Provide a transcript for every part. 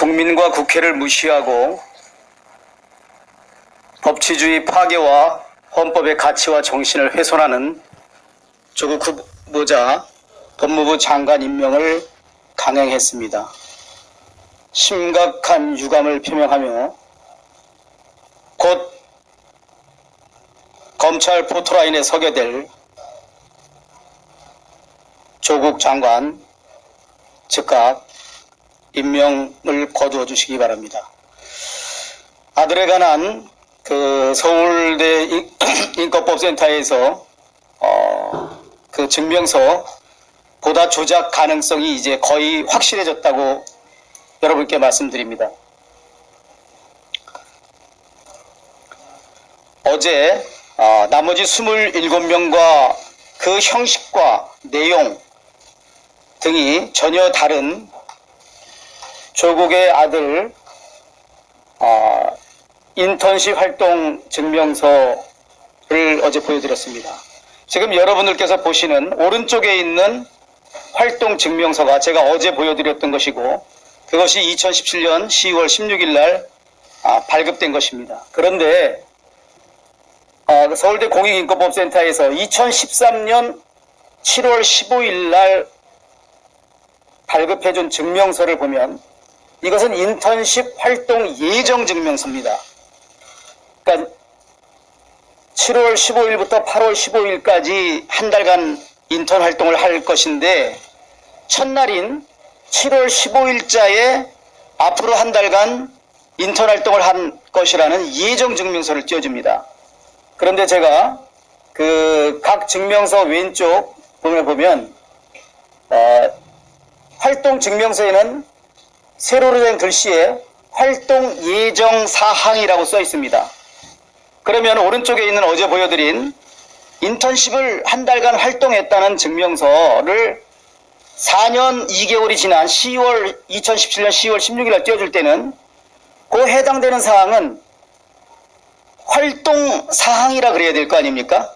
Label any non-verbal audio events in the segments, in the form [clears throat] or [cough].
국민과 국회를 무시하고 법치주의 파괴와 헌법의 가치와 정신을 훼손하는 조국 후보자 법무부 장관 임명을 강행했습니다. 심각한 유감을 표명하며 곧 검찰 포토라인에 서게 될 조국 장관 즉각 임명을 거두어 주시기 바랍니다. 아들에 관한 그 서울대 인- [clears throat] 인권법센터에서 어, 그 증명서 보다 조작 가능성이 이제 거의 확실해졌다고 여러분께 말씀드립니다. 어제 어, 나머지 27명과 그 형식과 내용 등이 전혀 다른 조국의 아들 어, 인턴십 활동 증명서를 어제 보여드렸습니다. 지금 여러분들께서 보시는 오른쪽에 있는 활동 증명서가 제가 어제 보여드렸던 것이고 그것이 2017년 10월 16일 날 아, 발급된 것입니다. 그런데 아, 그 서울대 공익인권법센터에서 2013년 7월 15일 날 발급해준 증명서를 보면 이것은 인턴십 활동 예정 증명서입니다. 그러니까 7월 15일부터 8월 15일까지 한 달간 인턴 활동을 할 것인데 첫날인 7월 15일자에 앞으로 한 달간 인턴 활동을 한 것이라는 예정 증명서를 띄워줍니다. 그런데 제가 그 각 증명서 왼쪽 보면 보면 어, 활동 증명서에는 세로로 된 글씨에 활동 예정 사항이라고 써 있습니다. 그러면 오른쪽에 있는 어제 보여드린 인턴십을 한 달간 활동했다는 증명서를 4년 2개월이 지난 10월 2017년 10월 16일에 띄워줄 때는 그 해당되는 사항은 활동 사항이라 그래야 될 거 아닙니까?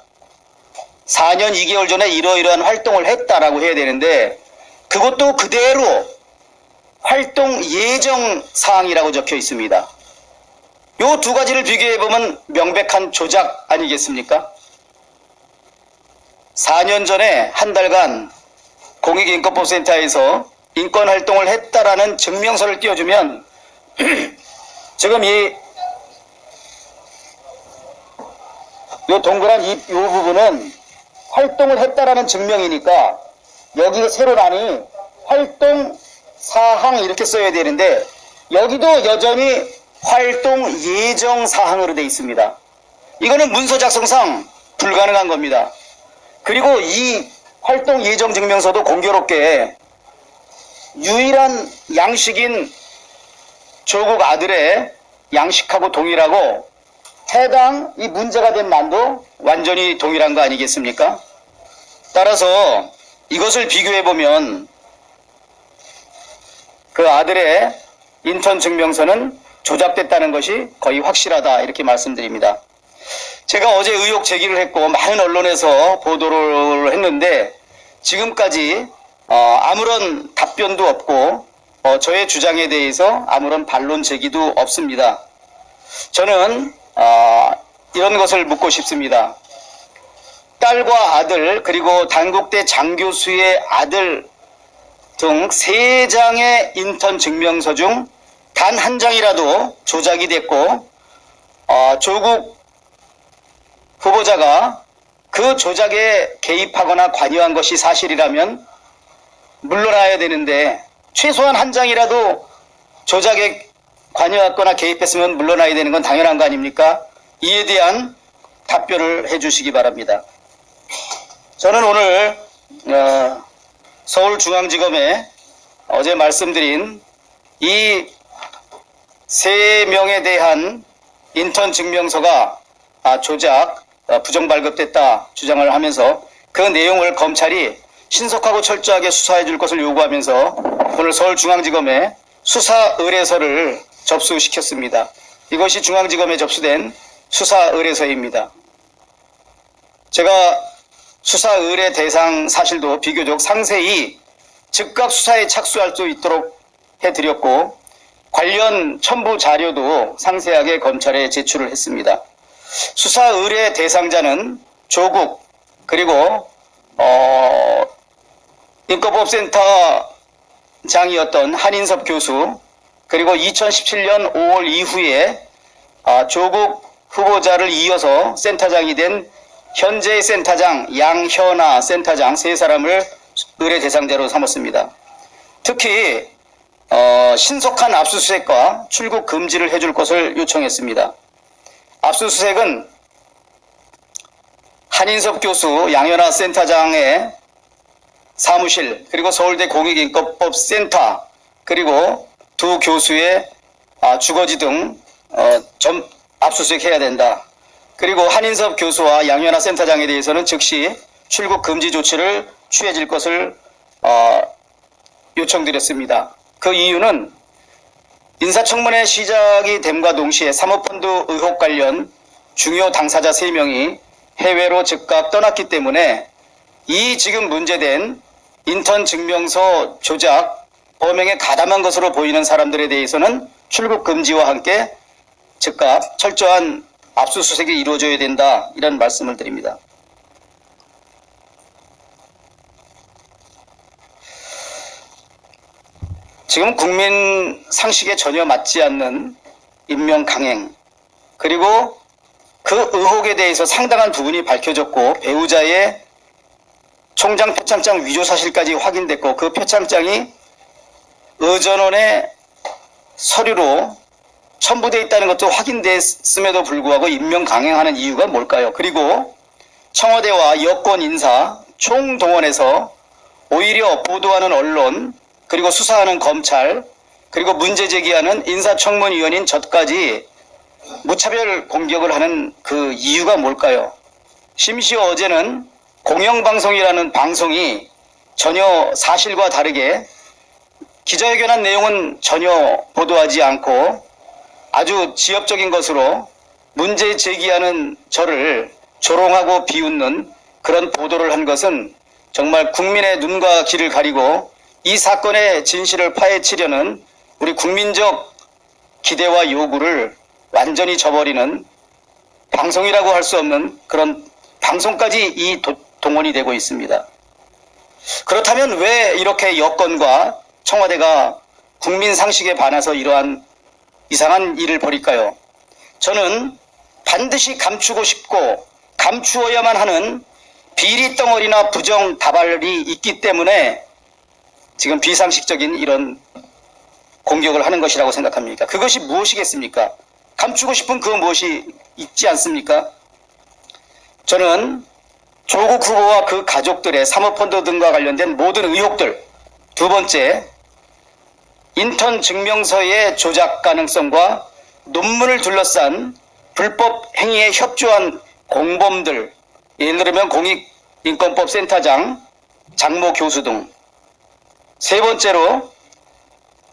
4년 2개월 전에 이러이러한 활동을 했다라고 해야 되는데 그것도 그대로 활동 예정 사항이라고 적혀 있습니다. 요 두 가지를 비교해 보면 명백한 조작 아니겠습니까? 4년 전에 한 달간 공익인권법센터에서 인권 활동을 했다라는 증명서를 띄워주면 [clears throat] 지금 이요 동그란 이, 요 부분은 활동을 했다라는 증명이니까 여기가 세로란이 활동 사항 이렇게 써야 되는데 여기도 여전히 활동 예정 사항으로 되어 있습니다. 이거는 문서 작성상 불가능한 겁니다. 그리고 이 활동 예정 증명서도 공교롭게 유일한 양식인 조국 아들의 양식하고 동일하고 해당 이 문제가 된 난도 완전히 동일한 거 아니겠습니까? 따라서 이것을 비교해 보면 그 아들의 인턴 증명서는 조작됐다는 것이 거의 확실하다 이렇게 말씀드립니다. 제가 어제 의혹 제기를 했고 많은 언론에서 보도를 했는데 지금까지 어, 아무런 답변도 없고 어, 저의 주장에 대해서 아무런 반론 제기도 없습니다. 저는 어, 이런 것을 묻고 싶습니다. 딸과 아들 그리고 단국대 장교수의 아들 등세 장의 인턴 증명서 중 단 한 장이라도 조작이 됐고 어, 조국 후보자가 그 조작에 개입하거나 관여한 것이 사실이라면 물러나야 되는데 최소한 한 장이라도 조작에 관여했거나 개입했으면 물러나야 되는 건 당연한 거 아닙니까? 이에 대한 답변을 해주시기 바랍니다. 저는 오늘 어, 서울중앙지검에 어제 말씀드린 이 세 명에 대한 인턴 증명서가 아, 조작, 어, 부정 발급됐다 주장을 하면서 그 내용을 검찰이 신속하고 철저하게 수사해 줄 것을 요구하면서 오늘 서울중앙지검에 수사 의뢰서를 접수시켰습니다. 이것이 중앙지검에 접수된 수사 의뢰서입니다. 제가 수사 의뢰 대상 사실도 비교적 상세히 즉각 수사에 착수할 수 있도록 해드렸고 관련 첨부 자료도 상세하게 검찰에 제출을 했습니다. 수사 의뢰 대상자는 조국 그리고 어, 인권법센터 장이었던 한인섭 교수 그리고 2017년 5월 이후에 아, 조국 후보자를 이어서 센터장이 된 현재 센터장 양현아 센터장 세 사람을 의뢰 대상자로 삼았습니다. 특히 어, 신속한 압수수색과 출국 금지를 해줄 것을 요청했습니다. 압수수색은 한인섭 교수 양현아 센터장의 사무실 그리고 서울대 공익인권법 센터 그리고 두 교수의 아, 주거지 등 어, 점, 압수수색해야 된다. 그리고 한인섭 교수와 양현아 센터장에 대해서는 즉시 출국 금지 조치를 취해질 것을 어, 요청드렸습니다. 그 이유는 인사청문회 시작이 됨과 동시에 사모펀드 의혹 관련 중요 당사자 3명이 해외로 즉각 떠났기 때문에 이 지금 문제된 인턴 증명서 조작 범행에 가담한 것으로 보이는 사람들에 대해서는 출국 금지와 함께 즉각 철저한 압수수색이 이루어져야 된다 이런 말씀을 드립니다. 지금 국민 상식에 전혀 맞지 않는 인명 강행 그리고 그 의혹에 대해서 상당한 부분이 밝혀졌고 배우자의 총장 표창장 위조 사실까지 확인됐고 그 표창장이 의전원의 서류로 첨부되어 있다는 것도 확인됐음에도 불구하고 인명 강행하는 이유가 뭘까요? 그리고 청와대와 여권 인사 총동원해서 오히려 보도하는 언론 그리고 수사하는 검찰 그리고 문제 제기하는 인사청문위원인 저까지 무차별 공격을 하는 그 이유가 뭘까요? 심지어 어제는 공영방송이라는 방송이 전혀 사실과 다르게 기자회견한 내용은 전혀 보도하지 않고 아주 지엽적인 것으로 문제 제기하는 저를 조롱하고 비웃는 그런 보도를 한 것은 정말 국민의 눈과 귀를 가리고 이 사건의 진실을 파헤치려는 우리 국민적 기대와 요구를 완전히 저버리는 방송이라고 할 수 없는 그런 방송까지 이 도- 동원이 되고 있습니다. 그렇다면 왜 이렇게 여권과 청와대가 국민 상식에 반해서 이러한 이상한 일을 벌일까요? 저는 반드시 감추고 싶고 감추어야만 하는 비리 덩어리나 부정 다발이 있기 때문에 지금 비상식적인 이런 공격을 하는 것이라고 생각합니다. 그것이 무엇이겠습니까? 감추고 싶은 그 무엇이 있지 않습니까? 저는 조국 후보와 그 가족들의 사모펀드 등과 관련된 모든 의혹들, 두 번째, 인턴 증명서의 조작 가능성과 논문을 둘러싼 불법 행위에 협조한 공범들, 예를 들면 공익인권법 센터장, 장모 교수 등. 세 번째로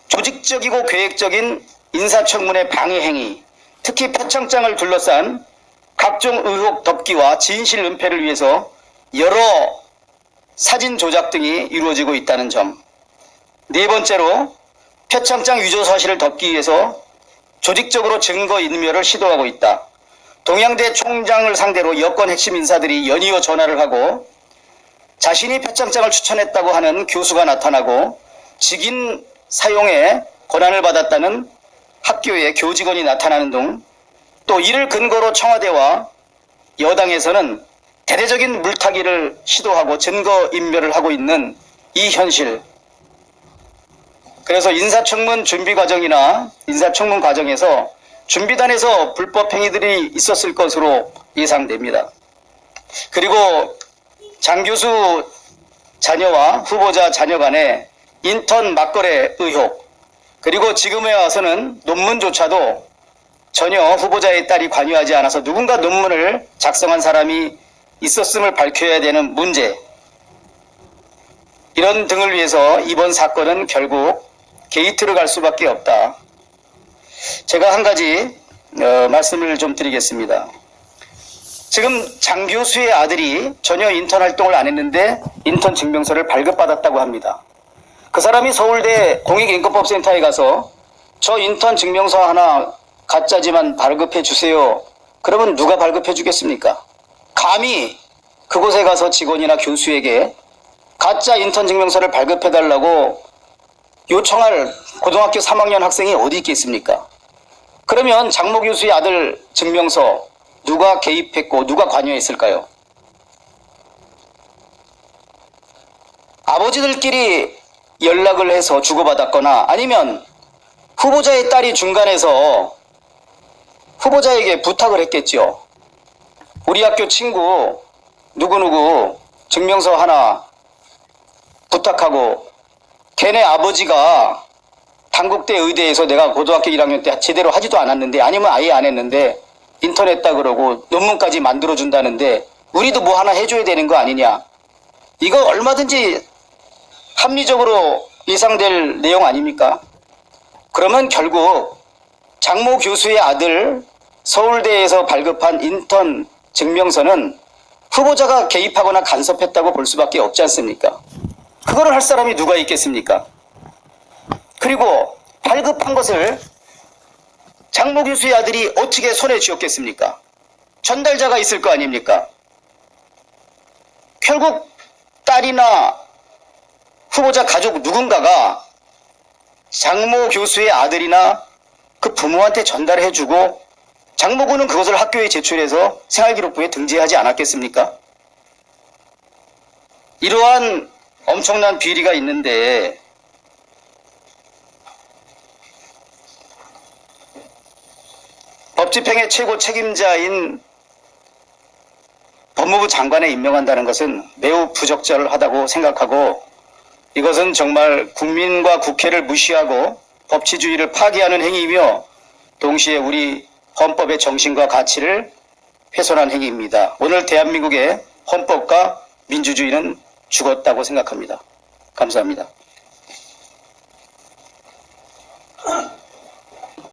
조직적이고 계획적인 인사청문회 방해 행위, 특히 표창장을 둘러싼 각종 의혹 덮기와 진실 은폐를 위해서 여러 사진 조작 등이 이루어지고 있다는 점. 네 번째로 표창장 위조 사실을 덮기 위해서 조직적으로 증거 인멸을 시도하고 있다. 동양대 총장을 상대로 여권 핵심 인사들이 연이어 전화를 하고 자신이 표창장을 추천했다고 하는 교수가 나타나고 직인 사용에 권한을 받았다는 학교의 교직원이 나타나는 등 또 이를 근거로 청와대와 여당에서는 대대적인 물타기를 시도하고 증거 인멸을 하고 있는 이 현실. 그래서 인사청문 준비 과정이나 인사청문 과정에서 준비단에서 불법 행위들이 있었을 것으로 예상됩니다. 그리고 장 교수 자녀와 후보자 자녀 간의 인턴 맞거래 의혹, 그리고 지금에 와서는 논문조차도 전혀 후보자의 딸이 관여하지 않아서 누군가 논문을 작성한 사람이 있었음을 밝혀야 되는 문제, 이런 등을 위해서 이번 사건은 결국 게이트를 갈 수밖에 없다. 제가 한 가지 어, 말씀을 좀 드리겠습니다. 지금 장 교수의 아들이 전혀 인턴 활동을 안 했는데 인턴 증명서를 발급받았다고 합니다. 그 사람이 서울대 공익인권법센터에 가서 저 인턴 증명서 하나 가짜지만 발급해 주세요. 그러면 누가 발급해 주겠습니까? 감히 그곳에 가서 직원이나 교수에게 가짜 인턴 증명서를 발급해 달라고 요청할 고등학교 3학년 학생이 어디 있겠습니까? 그러면 장모 교수의 아들 증명서 누가 개입했고 누가 관여했을까요? 아버지들끼리 연락을 해서 주고받았거나 아니면 후보자의 딸이 중간에서 후보자에게 부탁을 했겠죠. 우리 학교 친구 누구누구 증명서 하나 부탁하고 걔네 아버지가 단국대 의대에서 내가 고등학교 1학년 때 제대로 하지도 않았는데 아니면 아예 안 했는데 인터넷 다 그러고 논문까지 만들어 준다는데 우리도 뭐 하나 해줘야 되는 거 아니냐 이거 얼마든지 합리적으로 예상될 내용 아닙니까? 그러면 결국 장모 교수의 아들 서울대에서 발급한 인턴 증명서는 후보자가 개입하거나 간섭했다고 볼 수밖에 없지 않습니까? 그거를 할 사람이 누가 있겠습니까? 그리고 발급한 것을 장모 교수의 아들이 어떻게 손에 쥐었겠습니까? 전달자가 있을 거 아닙니까? 결국 딸이나 후보자 가족 누군가가 장모 교수의 아들이나 그 부모한테 전달해주고 장모군은 그것을 학교에 제출해서 생활기록부에 등재하지 않았겠습니까? 이러한 엄청난 비리가 있는데 법집행의 최고 책임자인 법무부 장관에 임명한다는 것은 매우 부적절하다고 생각하고 이것은 정말 국민과 국회를 무시하고 법치주의를 파괴하는 행위이며 동시에 우리 헌법의 정신과 가치를 훼손한 행위입니다. 오늘 대한민국의 헌법과 민주주의는 죽었다고 생각합니다. 감사합니다.